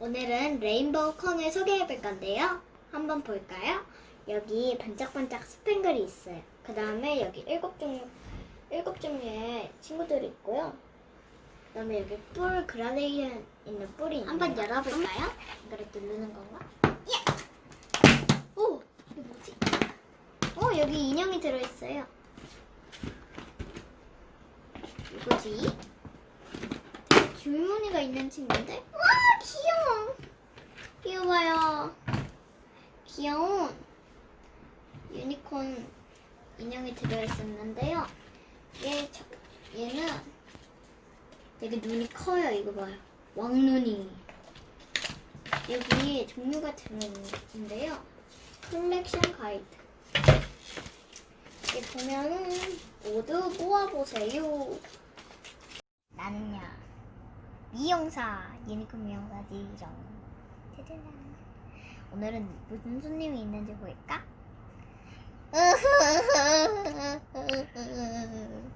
오늘은 레인보우 콘을 소개해 볼 건데요. 한번 볼까요? 여기 반짝반짝 스팽글이 있어요. 그 다음에 여기 일곱 종류, 일곱 종류의 친구들이 있고요. 그 다음에 여기 뿔 그라데이션 있는 뿔이 있네요. 한번 열어볼까요? 이거를 누르는 건가? 예! 오! 이거 뭐지? 어, 여기 인형이 들어있어요. 이거지? 줄무늬가 있는 친구인데? 와, 귀여워! 귀여워요. 귀여운 유니콘 인형이 들어있었는데요. 얘, 저, 얘는 되게 눈이 커요. 이거 봐요. 왕눈이. 여기 종류가 들어있는데요. 컬렉션 가이드. 여기 보면은 모두 모아보세요. 나는요. 미용사, 유니콘 미용사 지정. 짜잔. 오늘은 무슨 손님이 있는지 볼까?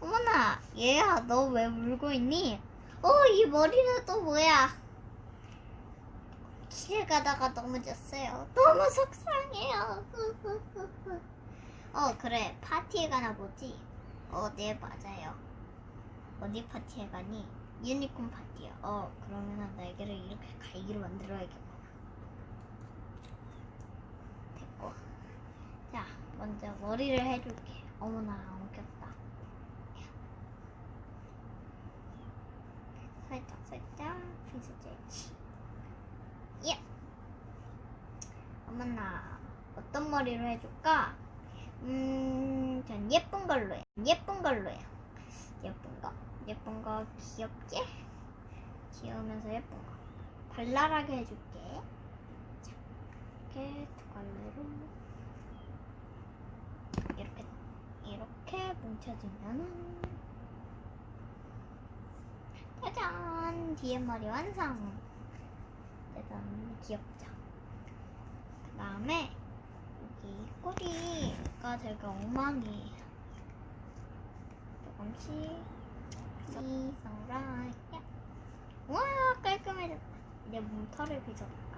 어머나, 얘야, 너 왜 울고 있니? 어, 이 머리는 또 뭐야? 길 가다가 넘어졌어요. 너무 속상해요. 어, 그래. 파티에 가나 보지? 어, 네, 맞아요. 어디 파티에 가니? 유니콘 파티야. 어, 그러면은 날개를 이렇게 갈기로 만들어야겠구나. 됐고. 자, 먼저 머리를 해줄게. 어머나, 엉켰다. 살짝, 살짝 빗어줘야지. 예! 어머나, 어떤 머리로 해줄까? 음, 전 예쁜 걸로 해. 예쁜 걸로 해. 예쁜 거. 예쁜 거 귀엽게? 귀여우면서 예쁜 거. 발랄하게 해줄게. 자, 이렇게 두 갈래로. 이렇게, 이렇게 뭉쳐주면은. 짜잔! 뒤에 머리 완성! 짜잔, 귀엽죠? 그 다음에, 여기 꼬리가 되게 엉망이에요. 조금씩 시선라 와 깔끔해졌다. 이제 몸털을 빗어볼까?